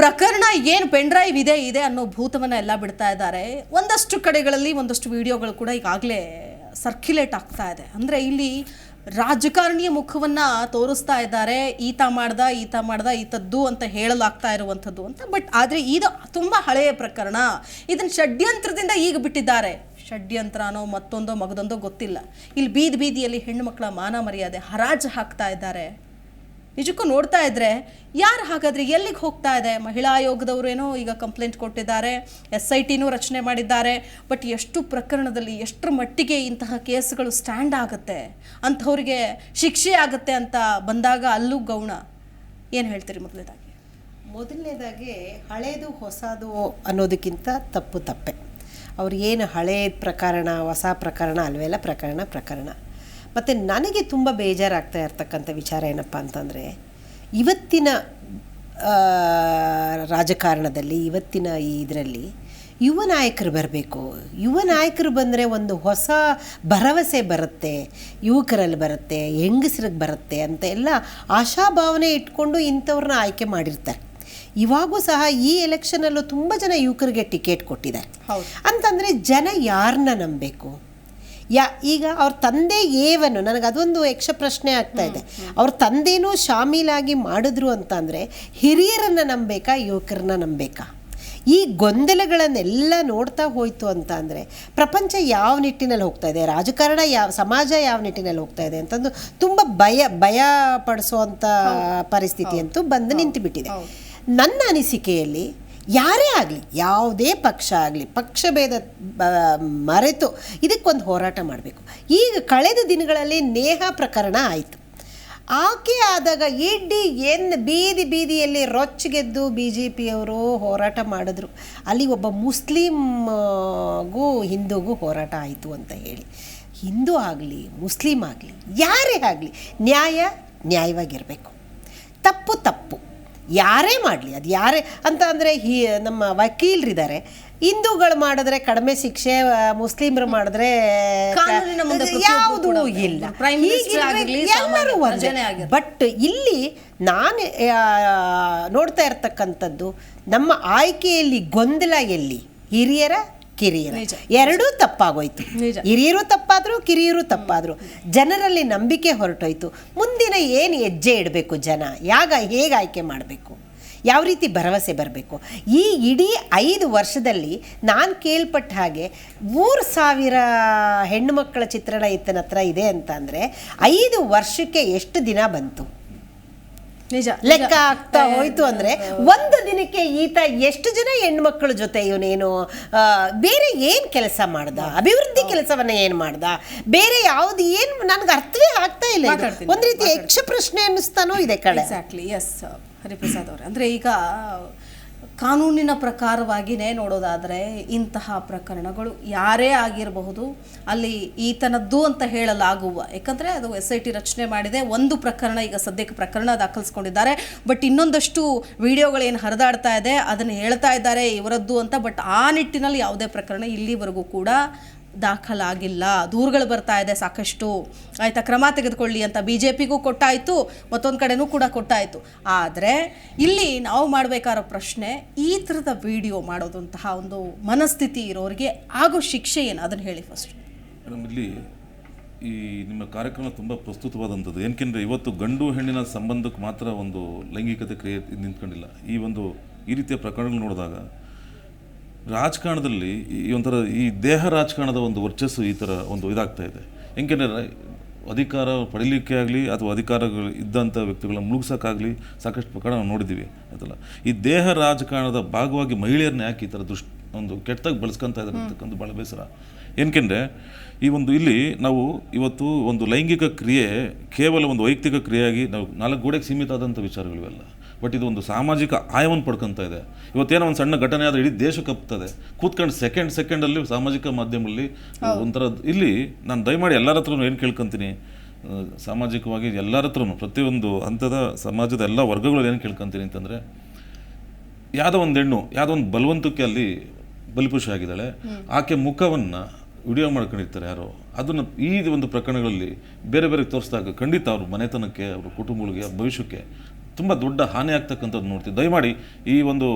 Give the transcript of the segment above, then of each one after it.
ಪ್ರಕರಣ ಏನು ಪೆನ್ಡ್ರೈವ್ ಇದೆ ಇದೆ ಅನ್ನೋ ಭೂತವನ್ನ ಎಲ್ಲ ಬಿಡ್ತಾ ಇದ್ದಾರೆ. ಒಂದಷ್ಟು ಕಡೆಗಳಲ್ಲಿ ಒಂದಷ್ಟು ವಿಡಿಯೋಗಳು ಕೂಡ ಈಗಾಗಲೇ ಸರ್ಕ್ಯುಲೇಟ್ ಆಗ್ತಾ ಇದೆ. ಅಂದ್ರೆ ಇಲ್ಲಿ ರಾಜಕಾರಣಿಯ ಮುಖವನ್ನ ತೋರಿಸ್ತಾ ಇದ್ದಾರೆ. ಈತ ಮಾಡ್ದ ಈತ ಮಾಡ್ದ, ಈತದ್ದು ಅಂತ ಹೇಳಲಾಗ್ತಾ ಇರುವಂಥದ್ದು ಅಂತ. ಬಟ್ ಆದರೆ ಇದು ತುಂಬ ಹಳೆಯ ಪ್ರಕರಣ. ಇದನ್ನ ಷಡ್ಯಂತ್ರದಿಂದ ಈಗ ಬಿಟ್ಟಿದ್ದಾರೆ. ಷಡ್ಯಂತ್ರನೋ ಮತ್ತೊಂದೋ ಮಗದೊಂದೋ ಗೊತ್ತಿಲ್ಲ. ಇಲ್ಲಿ ಬೀದಿ ಬೀದಿಯಲ್ಲಿ ಹೆಣ್ಣು ಮಕ್ಕಳ ಮಾನ ಮರ್ಯಾದೆ ಹರಾಜು ಹಾಕ್ತಾ ಇದ್ದಾರೆ. ನಿಜಕ್ಕೂ ನೋಡ್ತಾ ಇದ್ರೆ ಯಾರು ಹಾಗಾದ್ರೆ ಎಲ್ಲಿಗೆ ಹೋಗ್ತಾ ಇದೆ? ಮಹಿಳಾ ಆಯೋಗದವರೇನೋ ಈಗ ಕಂಪ್ಲೇಂಟ್ ಕೊಟ್ಟಿದ್ದಾರೆ ಎಸ್ ಐ ಟಿನೂ ರಚನೆ ಮಾಡಿದ್ದಾರೆ ಬಟ್ ಎಷ್ಟು ಪ್ರಕರಣದಲ್ಲಿ ಎಷ್ಟರ ಮಟ್ಟಿಗೆ ಇಂತಹ ಕೇಸ್ಗಳು ಸ್ಟ್ಯಾಂಡ್ ಆಗುತ್ತೆ? ಅಂಥವ್ರಿಗೆ ಶಿಕ್ಷೆ ಆಗುತ್ತೆ ಅಂತ ಬಂದಾಗ ಅಲ್ಲೂ ಗೌಣ. ಏನು ಹೇಳ್ತೀರಿ ಮೊದಲನೇದಾಗಿ? ಮೊದಲನೇದಾಗಿ ಹಳೇದು ಹೊಸದು ಅನ್ನೋದಕ್ಕಿಂತ ತಪ್ಪು ತಪ್ಪೆ. ಅವ್ರು ಏನು ಹಳೇ ಪ್ರಕರಣ, ಹೊಸ ಪ್ರಕರಣ ಅಲ್ವೆಲ್ಲ ಪ್ರಕರಣ ಪ್ರಕರಣ. ಮತ್ತು ನನಗೆ ತುಂಬ ಬೇಜಾರಾಗ್ತಾ ಇರ್ತಕ್ಕಂಥ ವಿಚಾರ ಏನಪ್ಪ ಅಂತಂದರೆ ಇವತ್ತಿನ ರಾಜಕಾರಣದಲ್ಲಿ ಇವತ್ತಿನ ಈ ಇದರಲ್ಲಿ ಯುವ ನಾಯಕರು ಬರಬೇಕು. ಯುವ ನಾಯಕರು ಬಂದರೆ ಒಂದು ಹೊಸ ಭರವಸೆ ಬರುತ್ತೆ ಯುವಕರಲ್ಲಿ ಬರುತ್ತೆ ಹೆಂಗಸರಿಗೆ ಬರುತ್ತೆ ಅಂತ ಎಲ್ಲ ಆಶಾಭಾವನೆ ಇಟ್ಕೊಂಡು ಇಂಥವ್ರನ್ನ ಆಯ್ಕೆ ಮಾಡಿರ್ತಾರೆ. ಇವಾಗೂ ಸಹ ಈ ಎಲೆಕ್ಷನಲ್ಲೂ ತುಂಬ ಜನ ಯುವಕರಿಗೆ ಟಿಕೆಟ್ ಕೊಟ್ಟಿದ್ದಾರೆ. ಅಂತಂದರೆ ಜನ ಯಾರನ್ನ ನಂಬಬೇಕು? ಯಾ ಈಗ ಅವ್ರ ತಂದೆ ಏವನು ನನಗೆ ಅದೊಂದು ಯಕ್ಷ ಪ್ರಶ್ನೆ ಆಗ್ತಾ ಇದೆ. ಅವ್ರ ತಂದೆನೂ ಶಾಮೀಲಾಗಿ ಮಾಡಿದ್ರು ಅಂತ ಅಂದರೆ ಹಿರಿಯರನ್ನು ನಂಬೇಕಾ ಯುವಕರನ್ನ ನಂಬೇಕಾ? ಈ ಗೊಂದಲಗಳನ್ನೆಲ್ಲ ನೋಡ್ತಾ ಹೋಯಿತು ಅಂತ ಅಂದರೆ ಪ್ರಪಂಚ ಯಾವ ನಿಟ್ಟಿನಲ್ಲಿ ಹೋಗ್ತಾ ಇದೆ ರಾಜಕಾರಣ ಯಾವ ಸಮಾಜ ಯಾವ ನಿಟ್ಟಿನಲ್ಲಿ ಹೋಗ್ತಾ ಇದೆ ಅಂತಂದು ತುಂಬ ಭಯ ಭಯ ಪಡಿಸುವಂಥ ಪರಿಸ್ಥಿತಿ ಅಂತೂ ಬಂದು ನಿಂತುಬಿಟ್ಟಿದೆ ನನ್ನ ಅನಿಸಿಕೆಯಲ್ಲಿ ಯಾರೇ ಆಗಲಿ, ಯಾವುದೇ ಪಕ್ಷ ಆಗಲಿ ಪಕ್ಷಭೇದ ಮರೆತು ಇದಕ್ಕೊಂದು ಹೋರಾಟ ಮಾಡಬೇಕು. ಈಗ ಕಳೆದ ದಿನಗಳಲ್ಲಿ ನೇಹ ಪ್ರಕರಣ ಆಯಿತು. ಆಕೆ ಆದಾಗ ಇಡ್ಡಿ ಏನು ಬೀದಿ ಬೀದಿಯಲ್ಲಿ ರೊಚ್ಚಿಗೆದ್ದು ಬಿ ಜೆ ಪಿಯವರು ಹೋರಾಟ ಮಾಡಿದ್ರು. ಅಲ್ಲಿ ಒಬ್ಬ ಮುಸ್ಲಿಮ್ಗೂ ಹಿಂದೂಗೂ ಹೋರಾಟ ಆಯಿತು ಅಂತ ಹೇಳಿ. ಹಿಂದೂ ಆಗಲಿ ಮುಸ್ಲಿಂ ಆಗಲಿ, ಯಾರೇ ಆಗಲಿ ನ್ಯಾಯ ನ್ಯಾಯವಾಗಿರಬೇಕು. ತಪ್ಪು ತಪ್ಪು. ಯಾರೇ ಮಾಡಲಿ ಅದು ಯಾರೇ ಅಂತ ಅಂದರೆ ಹೀ ನಮ್ಮ ವಕೀಲರಿದ್ದಾರೆ. ಹಿಂದೂಗಳು ಮಾಡಿದ್ರೆ ಕಡಿಮೆ ಶಿಕ್ಷೆ ಮುಸ್ಲಿಮ್ರು ಮಾಡಿದ್ರೆ ಯಾವುದೂ ಇಲ್ಲ. ಎಲ್ಲರೂ. ಬಟ್ ಇಲ್ಲಿ ನಾನು ನೋಡ್ತಾ ಇರ್ತಕ್ಕಂಥದ್ದು ನಮ್ಮ ಆಯ್ಕೆಯಲ್ಲಿ ಗೊಂದಲ ಎಲ್ಲಿ? ಹಿರಿಯರ ಕಿರಿಯರ. ಎರಡೂ ತಪ್ಪಾಗೋಯ್ತು. ಹಿರಿಯರು ತಪ್ಪಾದ್ರು ಕಿರಿಯರು ತಪ್ಪಾದ್ರು. ಜನರಲ್ಲಿ ನಂಬಿಕೆ ಹೊರಟೋಯ್ತು. ಮುಂದಿನ ಏನು ಹೆಜ್ಜೆ ಇಡಬೇಕು ಜನ? ಯಾಗ ಹೇಗೆ ಆಯ್ಕೆ ಮಾಡಬೇಕು? ಯಾವ ರೀತಿ ಭರವಸೆ ಬರಬೇಕು? ಈ ಇಡೀ ಐದು ವರ್ಷದಲ್ಲಿ ನಾನು ಕೇಳ್ಪಟ್ಟ ಹಾಗೆ ಮೂರು ಸಾವಿರ ಹೆಣ್ಣು ಮಕ್ಕಳ ಚಿತ್ರಣ ಇತ್ತನ ಹತ್ರ ಇದೆ ಅಂತ ಅಂದರೆ ಐದು ವರ್ಷಕ್ಕೆ ಎಷ್ಟು ದಿನ ಬಂತು? ನಿಜ ಲೆಕ್ಕ ಆಗ್ತಾ ಹೋಯ್ತು ಅಂದ್ರೆ ಒಂದು ದಿನಕ್ಕೆ ಈತ ಎಷ್ಟು ಜನ ಹೆಣ್ಮಕ್ಳ ಜೊತೆ ಇವನೇನು ಬೇರೆ ಏನ್ ಕೆಲಸ ಮಾಡ್ದ? ಅಭಿವೃದ್ಧಿ ಕೆಲಸವನ್ನ ಏನ್ ಮಾಡ್ದ? ಬೇರೆ ಯಾವ್ದು ಏನ್ ನನ್ಗೆ ಅರ್ಥವೇ ಆಗ್ತಾ ಇಲ್ಲ. ಒಂದ್ ರೀತಿ ಯಕ್ಷ ಪ್ರಶ್ನೆ ಅನ್ನಿಸ್ತಾನೋ ಇದೆ ಕಡೆ ಎಕ್ಸಾಕ್ಟ್ಲಿ ಎಸ್ ಹರಿಪ್ರಸಾದ್ ಅವ್ರೆ. ಅಂದ್ರೆ ಈಗ ಕಾನೂನಿನ ಪ್ರಕಾರವಾಗಿಯೇ ನೋಡೋದಾದರೆ ಇಂತಹ ಪ್ರಕರಣಗಳು ಯಾರೇ ಆಗಿರಬಹುದು, ಅಲ್ಲಿ ಈತನದ್ದು ಅಂತ ಹೇಳಲಾಗುವ. ಯಾಕಂದರೆ ಅದು ಎಸ್ ಐ ಟಿ ರಚನೆ ಮಾಡಿದೆ, ಒಂದು ಪ್ರಕರಣ ಈಗ ಸದ್ಯಕ್ಕೆ ಪ್ರಕರಣ ದಾಖಲಿಸ್ಕೊಂಡಿದ್ದಾರೆ. ಬಟ್ ಇನ್ನೊಂದಷ್ಟು ವಿಡಿಯೋಗಳೇನು ಹರಿದಾಡ್ತಾ ಇದೆ, ಅದನ್ನು ಹೇಳ್ತಾ ಇದ್ದಾರೆ ಇವರದ್ದು ಅಂತ. ಬಟ್ ಆ ನಿಟ್ಟಿನಲ್ಲಿ ಯಾವುದೇ ಪ್ರಕರಣ ಇಲ್ಲಿವರೆಗೂ ಕೂಡ ದಾಖಲಾಗಿಲ್ಲ. ದೂರುಗಳು ಬರ್ತಾ ಇದೆ ಸಾಕಷ್ಟು. ಆಯಿತಾ, ಕ್ರಮ ತೆಗೆದುಕೊಳ್ಳಿ ಅಂತ ಬಿ ಜೆ ಪಿಗೂ ಕೊಟ್ಟಾಯಿತು, ಮತ್ತೊಂದು ಕಡೆನೂ ಕೂಡ ಕೊಟ್ಟಾಯಿತು. ಆದರೆ, ಇಲ್ಲಿ ನಾವು ಮಾಡಬೇಕಾರೋ ಪ್ರಶ್ನೆ, ಈ ಥರದ ವಿಡಿಯೋ ಮಾಡೋದಂತಹ ಒಂದು ಮನಸ್ಥಿತಿ ಇರೋರಿಗೆ ಆಗೋ ಶಿಕ್ಷೆ ಏನು? ಅದನ್ನು ಹೇಳಿ ಫಸ್ಟ್ ಮೇಡಮ್, ಇಲ್ಲಿ ಈ ನಿಮ್ಮ ಕಾರ್ಯಕ್ರಮ ತುಂಬ ಪ್ರಸ್ತುತವಾದಂಥದ್ದು. ಏಕೆಂದರೆ ಇವತ್ತು ಗಂಡು ಹೆಣ್ಣಿನ ಸಂಬಂಧಕ್ಕೆ ಮಾತ್ರ ಒಂದು ಲೈಂಗಿಕತೆ ಕ್ರಿಯೆ ನಿಂತ್ಕೊಂಡಿಲ್ಲ. ಈ ಒಂದು ಈ ರೀತಿಯ ಪ್ರಕರಣಗಳು ನೋಡಿದಾಗ ರಾಜಕಾರಣದಲ್ಲಿ ಈ ಒಂಥರ ಈ ದೇಹ ರಾಜಕಾರಣದ ಒಂದು ವರ್ಚಸ್ಸು ಈ ಥರ ಒಂದು ಇದಾಗ್ತಾ ಇದೆ. ಏಕೆಂದರೆ ಅಧಿಕಾರ ಪಡೀಲಿಕ್ಕೆ ಆಗಲಿ ಅಥವಾ ಅಧಿಕಾರಗಳು ಇದ್ದಂಥ ವ್ಯಕ್ತಿಗಳನ್ನ ಮುಳುಗ್ಸೋಕ್ಕಾಗಲಿ ಸಾಕಷ್ಟು ಪ್ರಕಾರ ನಾವು ನೋಡಿದ್ದೀವಿ. ಆಯ್ತಲ್ಲ ಈ ದೇಹ ರಾಜಕಾರಣದ ಭಾಗವಾಗಿ ಮಹಿಳೆಯರನ್ನ ಯಾಕೆ ಈ ಥರ ದುಷ್ ಒಂದು ಕೆಟ್ಟದಾಗಿ ಬಳಸ್ಕೊಂತ ಇದ್ದಾರೆ ಅಂತಕ್ಕಂಥ ಭಾಳ ಬೇಸರ. ಏನಕೆಂದರೆ ಈ ಒಂದು ಇಲ್ಲಿ ನಾವು ಇವತ್ತು ಒಂದು ಲೈಂಗಿಕ ಕ್ರಿಯೆ ಕೇವಲ ಒಂದು ವೈಯಕ್ತಿಕ ಕ್ರಿಯೆಯಾಗಿ ನಾವು ನಾಲ್ಕು ಗೋಡೆಗೆ ಸೀಮಿತ ಆದಂಥ ವಿಚಾರಗಳಿವೆಲ್ಲ. ಬಟ್ ಇದು ಒಂದು ಸಾಮಾಜಿಕ ಆಯವನ್ನು ಪಡ್ಕೊತಾ ಇದೆ. ಇವತ್ತೇನೋ ಒಂದು ಸಣ್ಣ ಘಟನೆ ಆದರೆ ಇಡೀ ದೇಶ ಕಪ್ತದೆ. ಕೂತ್ಕೊಂಡು ಸೆಕೆಂಡ್ ಸೆಕೆಂಡಲ್ಲಿ ಸಾಮಾಜಿಕ ಮಾಧ್ಯಮದಲ್ಲಿ ಒಂಥರ ಇಲ್ಲಿ ನಾನು ದಯಮಾಡಿ ಎಲ್ಲರ ಹತ್ರನೂ ಏನು ಕೇಳ್ಕೊತೀನಿ? ಸಾಮಾಜಿಕವಾಗಿ ಎಲ್ಲರ ಹತ್ರನೂ ಪ್ರತಿಯೊಂದು ಹಂತದ ಸಮಾಜದ ಎಲ್ಲ ವರ್ಗಗಳು ಏನು ಕೇಳ್ಕೊತೀನಿ ಅಂತಂದರೆ ಯಾವುದೋ ಒಂದು ಹೆಣ್ಣು ಯಾವುದೋ ಒಂದು ಬಲವಂತಕ್ಕೆ ಅಲ್ಲಿ ಬಲಿಪುಷ ಆಗಿದ್ದಾಳೆ. ಆಕೆ ಮುಖವನ್ನು ವಿಡಿಯೋ ಮಾಡ್ಕೊಂಡಿರ್ತಾರೆ ಯಾರೋ. ಅದನ್ನು ಈ ಒಂದು ಪ್ರಕರಣಗಳಲ್ಲಿ ಬೇರೆ ಬೇರೆ ತೋರಿಸಿದಾಗ ಖಂಡಿತ ಅವ್ರ ಮನೆತನಕ್ಕೆ ಅವ್ರ ಕುಟುಂಬಗಳಿಗೆ ಭವಿಷ್ಯಕ್ಕೆ ತುಂಬ ದೊಡ್ಡ ಹಾನಿ ಆಗ್ತಕ್ಕಂಥದ್ದು ನೋಡ್ತೀವಿ. ದಯಮಾಡಿ ಈ ಒಂದು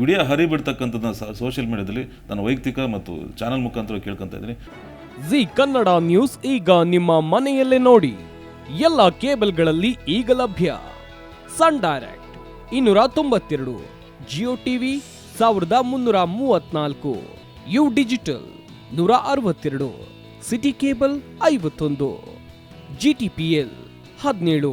ವಿಡಿಯೋ ಹರಿಬಿಡ್ತಕ್ಕಂಥದ್ದನ್ನ ಸೋಷಿಯಲ್ ಮೀಡಿಯಾದಲ್ಲಿ ನಾನು ವೈಯಕ್ತಿಕ ಮತ್ತು ಚಾನಲ್ ಮುಖಾಂತರ ಕೇಳ್ಕೊತಾ ಇದ್ದೀನಿ. ಜಿ ಕನ್ನಡ ನ್ಯೂಸ್ ಈಗ ನಿಮ್ಮ ಮನೆಯಲ್ಲೇ ನೋಡಿ. ಎಲ್ಲ ಕೇಬಲ್ಗಳಲ್ಲಿ ಈಗ ಲಭ್ಯ. ಸನ್ ಡೈರೆಕ್ಟ್ ಇನ್ನೂರ ತೊಂಬತ್ತೆರಡು, ಜಿಯೋ ಟಿವಿ ಸಾವಿರದ ಮುನ್ನೂರ ಮೂವತ್ನಾಲ್ಕು, ಯು ಡಿಜಿಟಲ್ ನೂರ ಅರವತ್ತೆರಡು, ಸಿಟಿ ಕೇಬಲ್ ಐವತ್ತೊಂದು, ಜಿ ಟಿ ಪಿ ಎಲ್ ಹದಿನೇಳು.